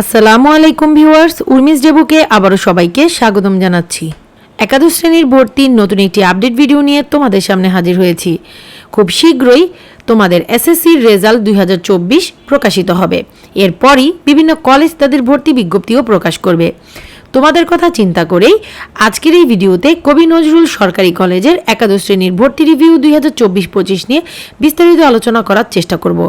আসসালামু আলাইকুম ভিউয়ার্স উর্মিস ডেবুকে আবারও সবাইকে স্বাগতম জানাচ্ছি। একাদশ শ্রেণির ভর্তির নতুন একটি আপডেট ভিডিও নিয়ে তোমাদের সামনে হাজির হয়েছি। খুব শীঘ্রই তোমাদের এসএসসির রেজাল্ট দুই হাজার চব্বিশ প্রকাশিত হবে। এরপরই বিভিন্ন কলেজ তাদের ভর্তি বিজ্ঞপ্তিও প্রকাশ করবে। তোমাদের কথা চিন্তা করেই আজকের এই ভিডিওতে কবি নজরুল সরকারি কলেজের একাদশ শ্রেণির ভর্তি রিভিউ দুই হাজার চব্বিশ পঁচিশ নিয়ে বিস্তারিত আলোচনা করার চেষ্টা করব।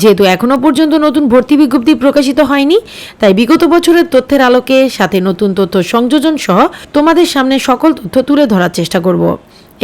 যেহেতু এখনও পর্যন্ত নতুন ভর্তি বিজ্ঞপ্তি প্রকাশিত হয়নি, তাই বিগত বছরের তথ্যের আলোকে সাথে নতুন তথ্য সংযোজন সহ তোমাদের সামনে সকল তথ্য তুলে ধরার চেষ্টা করব।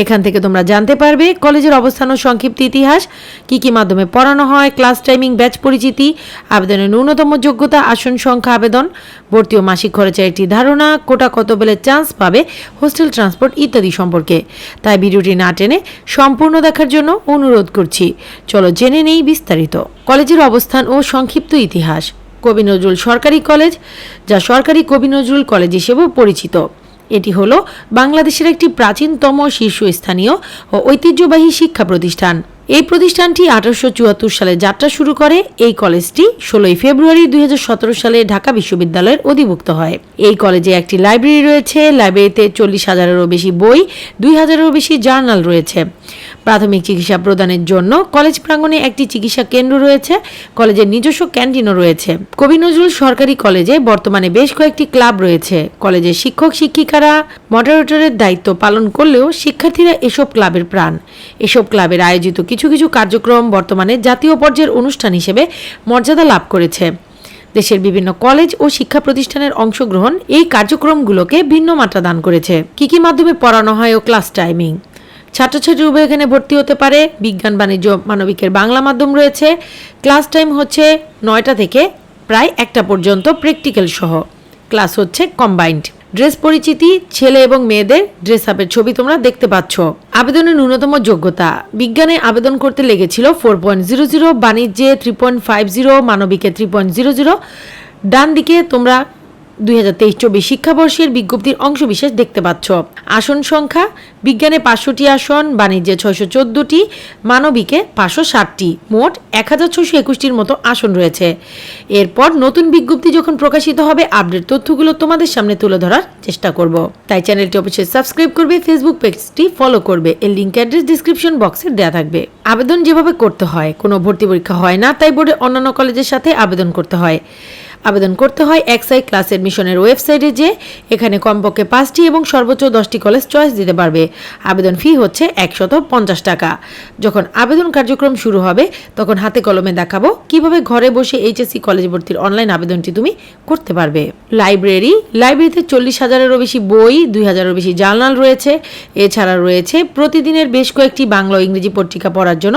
এখান থেকে তোমরা জানতে পারবে কলেজের অবস্থান ও সংক্ষিপ্ত ইতিহাস, কি কি মাধ্যমে পড়ানো হয়, ক্লাস টাইমিং, ব্যাচ পরিচিতি, আবেদনের ন্যূনতম যোগ্যতা, আসন সংখ্যা, আবেদন, ভর্তি ও মাসিক খরচের একটি ধারণা, কোটা কত বেলে চান্স পাবে হোস্টেল ট্রান্সপোর্ট ইত্যাদি সম্পর্কে। তাই ভিডিওটি না টেনে সম্পূর্ণ দেখার জন্য অনুরোধ করছি। চলো জেনে নেই বিস্তারিত। কলেজের অবস্থান ও সংক্ষিপ্ত ইতিহাস। কবি নজরুল সরকারি কলেজ, যা সরকারি কবি নজরুল কলেজ হিসেবেও পরিচিত। এটি হল বাংলাদেশের একটি প্রাচীনতম শীর্ষস্থানীয় ও ঐতিহ্যবাহী শিক্ষা প্রতিষ্ঠান। এই প্রতিষ্ঠানটি আঠারোশো চুয়াত্তর সালে যাত্রা শুরু করে। এই কলেজটি ষোলোই ফেব্রুয়ারি দুই হাজার সতেরো সালে ঢাকা বিশ্ববিদ্যালয়ের অধিভুক্ত হয়। এই কলেজে একটি লাইব্রেরি রয়েছে। লাইব্রেরিতে চল্লিশ হাজারেরও বেশি বই, দুই হাজারেরও বেশি জার্নাল রয়েছে। প্রাথমিক চিকিৎসা প্রদানের জন্য কলেজ প্রাঙ্গণে একটি চিকিৎসা কেন্দ্র রয়েছে, কলেজের নিজস্ব ক্যান্টিনও রয়েছে। কবি নজরুল সরকারি কলেজে বর্তমানে বেশ কয়েকটি ক্লাব রয়েছে। কলেজের শিক্ষক, শিক্ষিকারা মডারেটরের দায়িত্ব পালন করলেও শিক্ষার্থীরা এসব ক্লাবের প্রাণ। এসব ক্লাবের আয়োজিত কিছু কিছু কার্যক্রম বর্তমানে জাতীয় পর্যায়ের অনুষ্ঠান হিসেবে মর্যাদা লাভ করেছে। দেশের বিভিন্ন কলেজ ও শিক্ষা প্রতিষ্ঠানের অংশগ্রহণ এই কার্যক্রমগুলোকে ভিন্ন মাত্রা দান করেছে। কি কি মাধ্যমে পড়ানো হয় ও ক্লাস টাইমিং? ছাত্রছাত্রী উভয় এখানে ভর্তি হতে পারে। বিজ্ঞান, বাণিজ্য, মানবিকের বাংলা মাধ্যম রয়েছে। ক্লাস টাইম হচ্ছে নয়টা থেকে প্রায় একটা পর্যন্ত প্র্যাকটিক্যাল সহ। ক্লাস হচ্ছে কম্বাইন্ড। ড্রেস পরিচিতি, ছেলে এবং মেয়েদের ড্রেস আপের ছবি তোমরা দেখতে পাচ্ছ। আবেদনের ন্যূনতম যোগ্যতা। বিজ্ঞানে আবেদন করতে লেগেছিল ফোর পয়েন্ট জিরো জিরো বাণিজ্যে থ্রি পয়েন্ট ফাইভ জিরো মানবিকে থ্রি পয়েন্ট জিরো জিরো ডান দিকে তোমরা দুই হাজার তেইশ চব্বিশ শিক্ষাবর্ষের বিজ্ঞপ্তির অংশবিশেষ দেখতে পাচ্ছ। আসন সংখ্যা, বিজ্ঞানে পাঁচশোটি আসন, বাণিজ্যে ছয়শো চোদ্দোটি, মানবিকে পাঁচশো ষাটটি, মোট এক হাজার ছয়শো একুশটির মতো আসন রয়েছে। এরপর নতুন বিজ্ঞপ্তি যখন প্রকাশিত হবে, আপডেট তথ্যগুলো তোমাদের সামনে তুলে ধরার চেষ্টা করব। তাই চ্যানেলটি অবশ্যই সাবস্ক্রাইব করবে, ফেসবুক পেজটি ফলো করবে, এর লিঙ্ক অ্যাড্রেস ডিসক্রিপশন বক্সে দেওয়া থাকবে। আবেদন যেভাবে করতে হয়, কোনো ভর্তি পরীক্ষা হয় না, তাই বোর্ডে অন্যান্য কলেজের সাথে আবেদন করতে হয়। আবেদন করতে হয় এক্সাই ক্লাস এডমিশনের ওয়েবসাইটে যে এখানে কমপক্ষে পাঁচটি এবং সর্বোচ্চ দশটি কলেজ চয়েস দিতে পারবে। আবেদন ফি হচ্ছে একশত পঞ্চাশ টাকা। যখন আবেদন কার্যক্রম শুরু হবে, তখন হাতে কলমে দেখাবো কীভাবে ঘরে বসে এইচএসসি কলেজ ভর্তির অনলাইন আবেদনটি তুমি করতে পারবে। লাইব্রেরি, লাইব্রেরিতে চল্লিশ হাজারেরও বেশি বই, দুই হাজারেরও বেশি জার্নাল রয়েছে। এছাড়া রয়েছে প্রতিদিনের বেশ কয়েকটি বাংলা ও ইংরেজি পত্রিকা পড়ার জন্য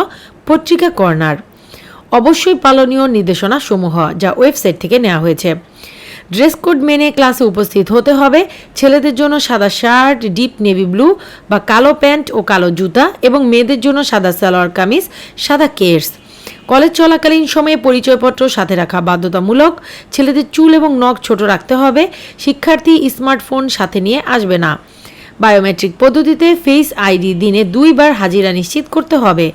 পত্রিকা কর্নার। অবশ্যই পালনীয় নির্দেশনা সমূহ যা ওয়েবসাইট থেকে নেওয়া হয়েছে। ড্রেস কোড মেনে ক্লাসে উপস্থিত হতে হবে। ছেলেদের জন্য সাদা শার্ট, ডিপ নেভি ব্লু বা কালো প্যান্ট ও কালো জুতা এবং মেয়েদের জন্য সাদা সালোয়ার কামিজ, সাদা কেয়ার্স কলেজ চলাকালীন সময়ে পরিচয়পত্র সাথে রাখা বাধ্যতামূলক। ছেলেদের চুল এবং নখ ছোট রাখতে হবে। শিক্ষার্থী স্মার্টফোন সাথে নিয়ে আসবে না। বায়োমেট্রিক পদ্ধতিতে ফেস আইডি দিনে দুইবার হাজিরা নিশ্চিত করতে হবে।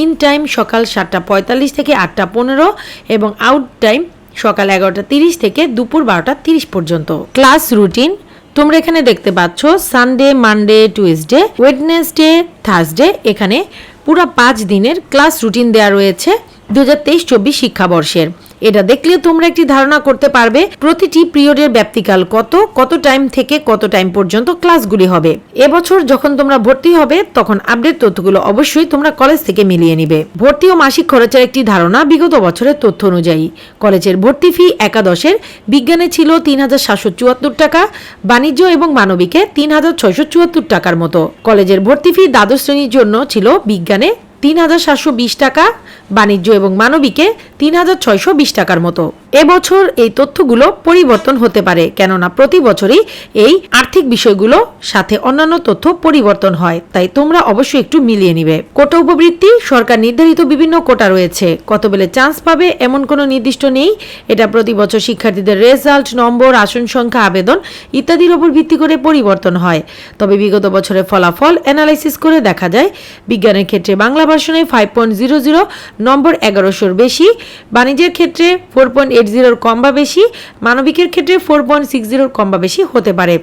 ইন টাইম সকাল সাতটা পঁয়তাল্লিশ থেকে আটটা পনেরো এবং আউট টাইম সকাল এগারোটা তিরিশ থেকে দুপুর বারোটা তিরিশ পর্যন্ত। ক্লাস রুটিন, তোমরা এখানে দেখতে পাচ্ছ Sunday Monday Tuesday Wednesday Thursday এখানে পুরো পাঁচ দিনের ক্লাস রুটিন দেওয়া রয়েছে। দু হাজার তেইশ চব্বিশ শিক্ষাবর্ষের। এটা দেখলে তোমরা একটি ধারণা করতে পারবে, প্রতিটি পিরিয়ডের ব্যাপ্তিকাল কত কত টাইম থেকে কত টাইম পর্যন্ত ক্লাসগুলি হবে। এবছর যখন তোমরা ভর্তি হবে, তখন আপডেট তথ্যগুলো অবশ্যই তোমরা কলেজ থেকে মিলিয়ে নিবে। ভর্তি ও মাসিক খরচের একটি ধারণা বিগত বছরের তথ্য অনুযায়ী। কলেজের ভর্তি ফি একাদশের, বিজ্ঞানে ছিল তিন হাজার সাতশো চুয়াত্তর টাকা, বাণিজ্য এবং মানবিকে তিন হাজার ছয়শো চুয়াত্তর টাকার মতো। কলেজের ভর্তি ফি দ্বাদশ শ্রেণির জন্য ছিল বিজ্ঞানে তিন হাজার সাতশো বিশ টাকা বাণিজ্য এবং মানবিকে তিন হাজার ছয়শো বিশ টাকার মতো। এবছর এই তথ্যগুলো পরিবর্তন হতে পারে, কেননা প্রতি বছরই এই আর্থিক বিষয়গুলো সাথে অন্যান্য তথ্য পরিবর্তন হয়, তাই তোমরা অবশ্যই একটু মিলিয়ে নিবে। কোটা উপবৃত্তি, সরকার নির্ধারিত বিভিন্ন কোটা রয়েছে, কত বেলে চান্স পাবে এমন কোনো নির্দিষ্ট নেই। এটা প্রতি বছর শিক্ষার্থীদের রেজাল্ট, নম্বর, আসন সংখ্যা, আবেদন ইত্যাদির উপর ভিত্তি করে পরিবর্তন হয়। তবে বিগত বছরের ফলাফল অ্যানালাইসিস করে দেখা যায়, বিজ্ঞানের ক্ষেত্রে বাংলা ভার্সনে five point zero zero number এগারোশোর বেশি বাণিজ্যের ক্ষেত্রে ফোর পয়েন্ট এইট জিরোর কম বা বেশি, মানবিকের ক্ষেত্রে ফোর পয়েন্ট সিক্স জিরোর কম বা বেশি হতে পারে।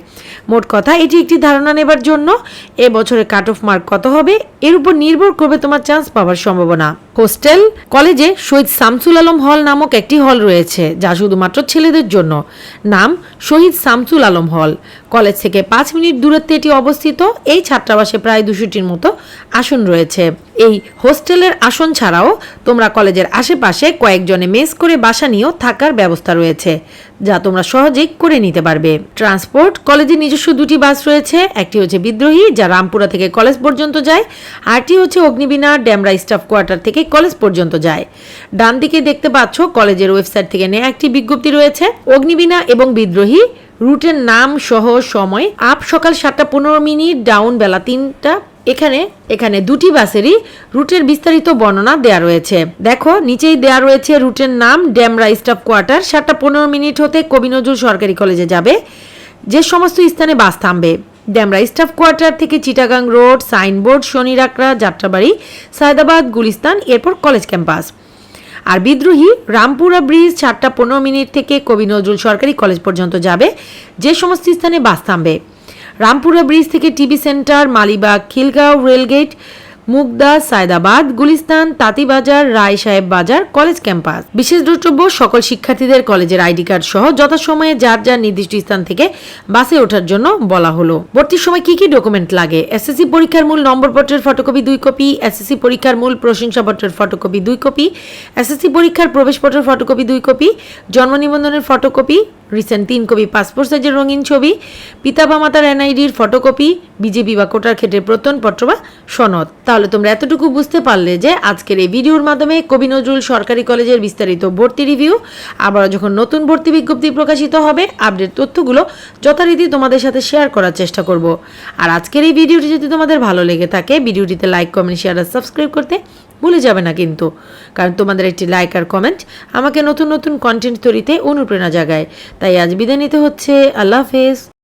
মোট কথা, এটি একটি ধারণা নেবার জন্য, এ বছরের কাট অফ মার্ক কত হবে, এর উপর নির্ভর করবে তোমার চান্স পাওয়ার সম্ভাবনা। হোস্টেল কলেজে শহীদ শামসুল আলম হল নামক একটি হল রয়েছে, যা শুধুমাত্র ছেলেদের জন্য। নাম, শহীদ শামসুল আলম হল। কলেজ থেকে পাঁচ মিনিট দূরত্বে এটি অবস্থিত। এই ছাত্রাবাসে প্রায় দুশোটির মতো আসন রয়েছে। এই হোস্টেলের আসন ছাড়াও তোমরা কলেজের আশেপাশে কয়েকজনে মেস করে বাসা নিয়েও থাকার ব্যবস্থা রয়েছে, যা তোমরা সহজেই করে নিতে পারবে। ট্রান্সপোর্ট কলেজের নিজস্ব দুটি বাস রয়েছে, একটি হচ্ছে বিদ্রোহী, যা রামপুরা থেকে কলেজ পর্যন্ত যায়, আরটি হচ্ছে অগ্নিবীণা ড্যামরা স্টাফ কোয়ার্টার থেকে কলেজ পর্যন্ত যায়। ডান দিকে দেখতে পাচ্ছ কলেজের ওয়েবসাইট থেকে নেওয়া একটি বিজ্ঞপ্তি রয়েছে। অগ্নিবীণা এবং বিদ্রোহী, রুটের নাম সহ সময়, আপ সকাল সাতটা পনেরো মিনিট, ডাউন বেলা তিনটা। এখানে এখানে দুটি বাসেরই রুটের বিস্তারিত বর্ণনা দেয়া রয়েছে। দেখো, নিচেই দেয়া রয়েছে রুটের নাম ড্যামরা স্টাফ কোয়ার্টার, সাতটা পনেরো মিনিট হতে কবি নজরুল সরকারি কলেজে যাবে। যে সমস্ত স্থানে বাস থামবে। ড্যামরা স্টাফ কোয়ার্টার থেকে চিটাগাং রোড, সাইনবোর্ড শনি রাকড়া যাত্রাবাড়ি, সায়দাবাদ, গুলিস্তান, এরপর কলেজ ক্যাম্পাস। আর বিদ্রোহী রামপুরা ব্রিজ চারটা পনেরো মিনিট থেকে কবি নজরুল সরকারি কলেজ পর্যন্ত যাবে। যে সমস্ত স্থানে বাস থামবে। রামপুরা ব্রিজ থেকে TV centre, Malibagh, Khilgaon rail gate Mugda, Sayedabad, Gulistan, Tantibazar Ray Shaheb Bazar, college campus. বিশেষ দ্রষ্টব্য, সকল শিক্ষার্থীদের কলেজের আইডি কার্ড সহ যথাসময়ে যার যার নির্দিষ্ট স্থান থেকে বাসে ওঠার জন্য বলা হলো। ভর্তির সময় কি কি ডকুমেন্ট লাগে? এসএসসি পরীক্ষার মূল নম্বরপত্রের ফটোকপি দুই কপি, এসএসসি পরীক্ষার মূল প্রশংসাপত্রের ফটোকপি দুই কপি, এসএসসি পরীক্ষার প্রবেশপত্রের ফটোকপি দুই কপি, জন্ম নিবন্ধনের ফটোকপি রিসেন্ট তিন কপি পাসপোর্ট সাইজের রঙিন ছবি, পিতা বা মাতার এনআইডির ফটোকপি বিজেপি বা কোটার ক্ষেত্রে প্রত্যয়নপত্র বা সনদ। তাহলে তোমরা এতটুকু বুঝতে পারলে যে আজকের এই ভিডিওর মাধ্যমে কবি নজরুল সরকারি কলেজের বিস্তারিত ভর্তি রিভিউ আবার যখন নতুন ভর্তি বিজ্ঞপ্তি প্রকাশিত হবে আপডেট তথ্যগুলো যথারীতি তোমাদের সাথে শেয়ার করার চেষ্টা করব। আর আজকের এই ভিডিওটি যদি তোমাদের ভালো লেগে থাকে, ভিডিওটিতে লাইক কমেন্ট শেয়ার আর সাবস্ক্রাইব করতে ভুলে যাবে না কিন্তু। কারণ তোমাদের একটি লাইক আর কমেন্ট আমাকে নতুন নতুন কন্টেন্ট তৈরিতে অনুপ্রেরণা জাগায়। তাই আজ বিদায় নিতে হচ্ছে। আল্লাহ হাফেজ।